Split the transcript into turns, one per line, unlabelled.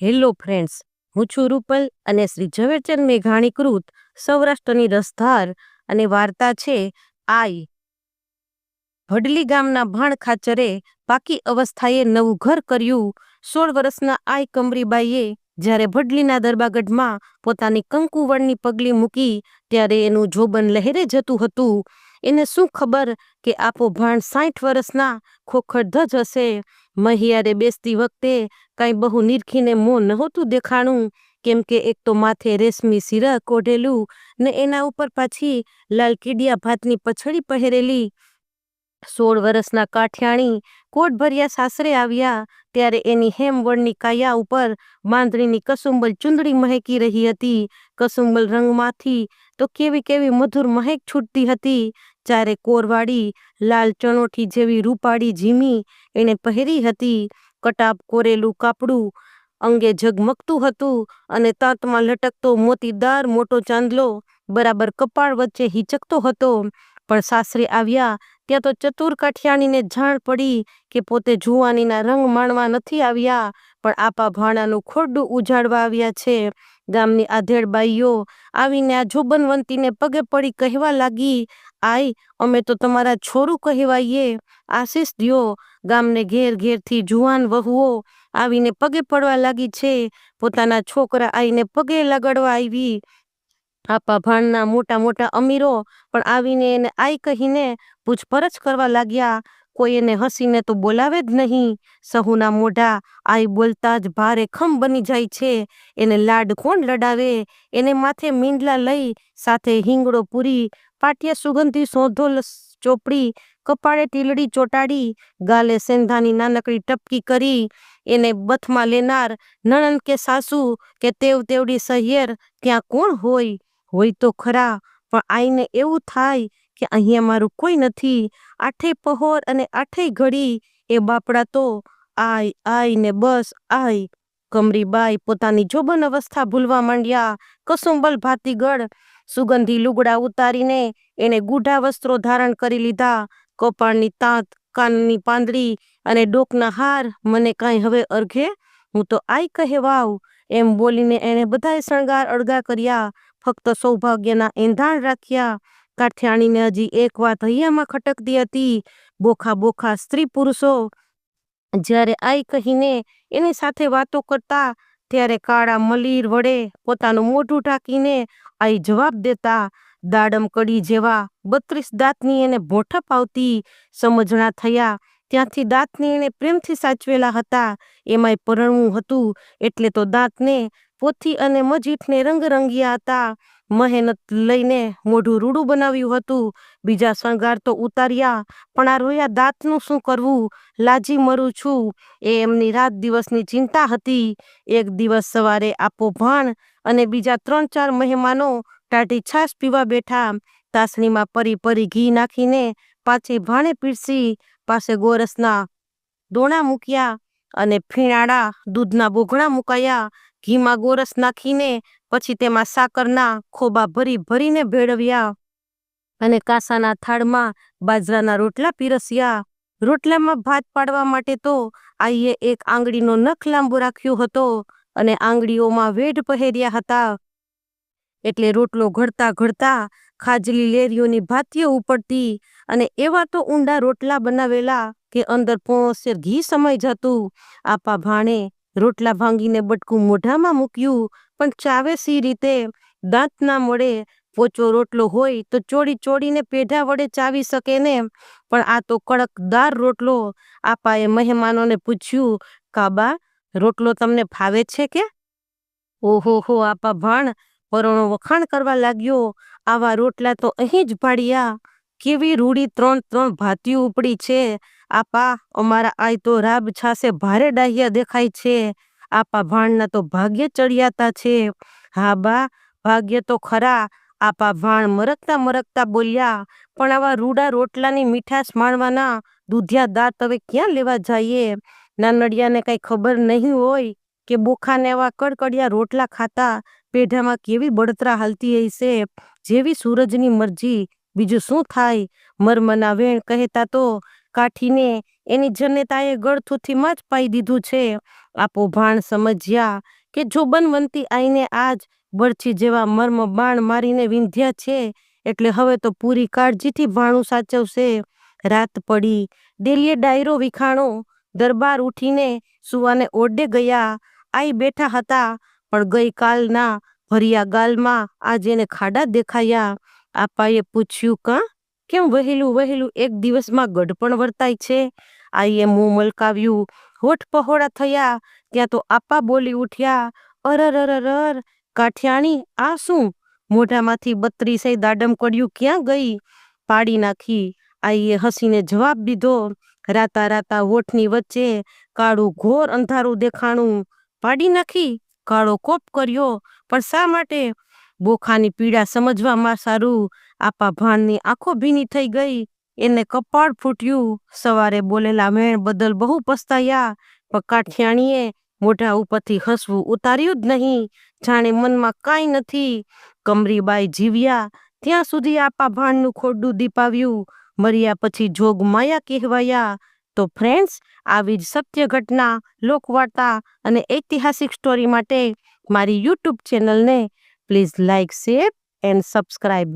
Hello friends, હું છું રૂપલ અને શ્રી ઝવેરચંદ મેઘાણીકૃત સૌરાષ્ટ્રની રસધાર અને વાર્તા છે આઈ. ભડલી ગામના ભાણ ખાચરે પાકી અવસ્થાએ નવું ઘર કર્યું. સોળ વર્ષના આઈ કમરીબાઈએ જ્યારે ભડલીના દરબાગઢમાં પોતાની કંકુવળની પગલી મૂકી, ત્યારે એનું જોબન લહેરે જતું હતું. એને શું ખબર કે આપો ભાણ સાઠ વર્ષના ખોખડધજ હશે? મહિયારે બેસતી વખતે કાંઈ બહુ નિરખીને મોં નહોતું દેખાણું? કેમ કે એક તો માથે રેશમી સિરક ઓઢેલું ને એના ઉપર પાછી લાલ કીડિયા ભાતની પછડી પહેરેલી. સોળ વર્ષના કાઠિયાણી કોટભર્યા સાસરે આવ્યા ત્યારે એની હેમવળની કાયા ઉપર માંદણીની કસુંબલ ચુંદડી મહેકી રહી હતી. કસુંબલ રંગમાંથી તો કેવી કેવી મધુર મહેક છૂટતી હતી. ચારે કોરવાડી લાલ ચણોઠી જેવી રૂપાળી ઝીમી એણે પહેરી હતી. કટાપ કોરેલું કાપડું અંગે ઝગમગતું હતું અને તાંતમાં લટકતો મોતીદાર મોટો ચાંદલો બરાબર કપાળ વચ્ચે હિચકતો હતો. પણ સાસરે આવ્યા ત્યાં તો ચતુર કાઠિયાણીને જાણ પડી કે પોતે જુવાનીના રંગ માણવા નથી આવ્યા, પણ આપા ભાણાનું ખોરડું ઉજાડવા આવ્યા છે. ગામની આધેડ બાઈઓ આવીને આ જોબનવંતીને પગે પડી કહેવા લાગી આઈ અમે તો તમારા છોરું કહેવાઈએ. આશીષ દ્યો. ગામને ઘેર ઘેરથી જુવાન વહુઓ આવીને પગે પડવા લાગી છે. પોતાના છોકરા આવીને પગે લગાડવા આવી. આપા ભાણના મોટા મોટા અમીરો પણ આવીને એને આઈ કહીને પૂછપરછ કરવા લાગ્યા, કોઈ એને હસીને તો બોલાવે જ નહીં. સહુના મોઢા આઈ બોલતા જ ભારે ખમ બની જાય છે. એને લાડ કોણ લડાવે? એને માથે મીંડલા લઈ સાથે હિંગડો પૂરી, પાટિયા સુગંધી સોંધો ચોપડી, કપાળે ટીલડી ચોટાડી, ગાલે સેંધાની નાનકડી ટપકી કરી, એને બથમાં લેનાર નણંદ કે સાસુ કે તેવ તેવડી સહિયર ત્યાં કોણ હોય? હોય તો ખરા, પણ આઈને એવું થાય કે અહીંયા મારું કોઈ નથી. આઠે પહોર અને આઠે ઘડી, એ બાપડા તો આય આય ને બસ, આય. કમરીબાઈ પોતાની જોબન અવસ્થા ભૂલવા માંડ્યા. કસુંબલ ભાતીગળ. સુગંધી લુગડા ઉતારીને એણે ગૂઢા વસ્ત્રો ધારણ કરી લીધા. કપાળની તાંત, કાનની પાંદડી અને ડોકના હાર. મને કાંઈ હવે અર્ઘે? હું તો આઈ કહેવાવ એમ બોલીને એણે બધાય શણગાર અળગા કર્યા. ફક્ત સૌભાગ્યના એંધાણ રાખ્યા. કાઠિયાણીને હજી એક વાત હૈયામાં ખટકતી હતી. બોખા બોખા સ્ત્રી પુરુષો જ્યારે આઈ કહીને એની સાથે વાતો કરતા, ત્યારે કાળા મલીર વડે પોતાનું મોઢું ઢાંકીને આઈ જવાબ દેતા, દાડમ કડી જેવા બત્રીસ દાંતની એને ભોઠપ આવતી, સમજણા થયા. ત્યાંથી દાંતને એણે પ્રેમથી સાચવેલા હતા. એમાંય પરણવું હતું, એટલે તો દાંતને પોથી અને મજીઠને રંગરંગિયા હતા. મહેનત લઈને મોઢું રૂડું બનાવ્યું હતું. બીજા શણગાર તો ઉતાર્યા, પણ આ રોયા દાંતનું શું કરવું? લાજી મરું છું. એ એમની રાત દિવસની ચિંતા હતી. એક દિવસ સવારે આપો ભાણ અને બીજા ત્રણ ચાર મહેમાનો ટાઢી છાશ પીવા બેઠા. તાસણીમાં પરી પરી ઘી નાખીને પાછી ભાણે પીરસી, પાસે ગોરસના દોણા મૂક્યા અને ફીણાડા દૂધના બોઘણા મુકાયા. ઘીમાં ગોરસ નાખીને પછી તેમાં સાકરના ખોબા ભરી ભરીને ભેળવ્યા અને કાસાના થાળમાં બાજરાના રોટલા પીરસ્યા. રોટલામાં ભાત પાડવા માટે તો આઈએ એક આંગળીનો નખ લાંબો રાખ્યો હતો અને આંગળીઓમાં વેઢ પહેર્યા હતા. એટલે રોટલો ઘડતા ઘડતા ખાજલી લેરીઓની ભાતીઓ ઉપડતી અને એવા તો ઊંડા રોટલા બનાવેલા કે અંદર પોસેર ઘી સમય જતું. આપા ભાણે રોટલા ભાંગીને બટકું મોઢામાં મૂક્યું, પણ ચાવે સી રીતે દાંત ના મળે પોચો રોટલો હોય તો ચોડી ચોડીને પેઢા વડે ચાવી શકે ને? પણ આ તો કડકદાર રોટલો. આપાએ મહેમાનોને પૂછ્યું, કાબા, રોટલો તમને ફાવે છે કે? ઓહો હો, આપા ભાણ, પરોણો વખાણ કરવા લાગ્યો. આવા રોટલા તો અહીં જ ભાડ્યા. કેવી રૂડી ત્રણ ત્રણ ભાતીઓ ઉપડી છે. આપા, અમારા આય તો રાબ છાસે ભારે ડાહ્યા દેખાય છે. આપા ભાણના તો ભાગ્ય ચડિયાતા છે. હા બા, ભાગ્ય તો ખરા. આપા ભાણ મરકતા મરકતા બોલ્યા, પણ આવા રૂડા રોટલાની મીઠાશ માણવાના દૂધિયા દાંત હવે ક્યાં લેવા જઈએ? નાનડિયાને કાંઈ ખબર નહીં હોય કે બોખાને એવા કડકડિયા રોટલા ખાતા પેઢામાં કેવી બળતરા હાલતી હશે? જેવી સૂરજની મરજી. બીજું શું થાય? મરમના વેણ કહેતા તો કાઠીને એની જનેતાએ ગળથુથીમાં જ પાઈ દીધું છે. આપો ભાણ સમજ્યા કે જો બનવંતી આઈને આજ બરછી જેવા મર્મ બાણ મારીને વિંધ્યા છે, એટલે હવે તો પૂરી કાળજીથી ભાણું સાચવશે. રાત પડી દેલીએ ડાયરો વિખાણો, દરબાર ઉઠીને સુવાને ઓરડે ગયા, આઈ બેઠા હતા, પણ ગઈકાલના ભર્યા ગાલમાં આજે એને ખાડા દેખાયા. આપાએ પૂછ્યું, કાં કેમ વહેલું વહેલું એક દિવસમાં ગઢપણ વર્તાય છે? આઈએ મું મલકાવ્યું, હોઠ પહોળા થયા, ત્યાં તો આપા બોલી ઉઠ્યા, અરરરરર, કાઠિયાણી, આ શું? મોઢામાંથી બત્રીસે દાડમ પડ્યું ક્યાં ગઈ? પાડી નાખી, આઈએ હસીને જવાબ દીધો, રાતા રાતા હોઠની વચ્ચે કાળું ઘોર અંધારું દેખાણું. પાડી નાખી, કાળો કોપ કર્યો, પણ શા માટે? બોખાની પીડા સમજવામાં સારું, આપા ભાણની આંખો ભીની થઈ ગઈ, એને કપાળ ફૂટ્યું. સવારે બોલેલા મેણ બદલ બહુ પસ્તાયા, પણ કાઠિયાણીએ મોઢા ઉપરથી હસવું ઉતાર્યું જ નહીં. જાણે મનમાં કાંઈ નથી. કમરીબાઈ જીવ્યા, ત્યાં સુધી આપા ભાણનું ખોડું દીપાવ્યું. મર્યા પછી જોગ માયા કહેવાયા. તો ફ્રેન્ડ્સ, આવી જ સત્ય ઘટના, લોકવાર્તા અને ઐતિહાસિક સ્ટોરી માટે મારી યુટ્યુબ ચેનલને please like share and subscribe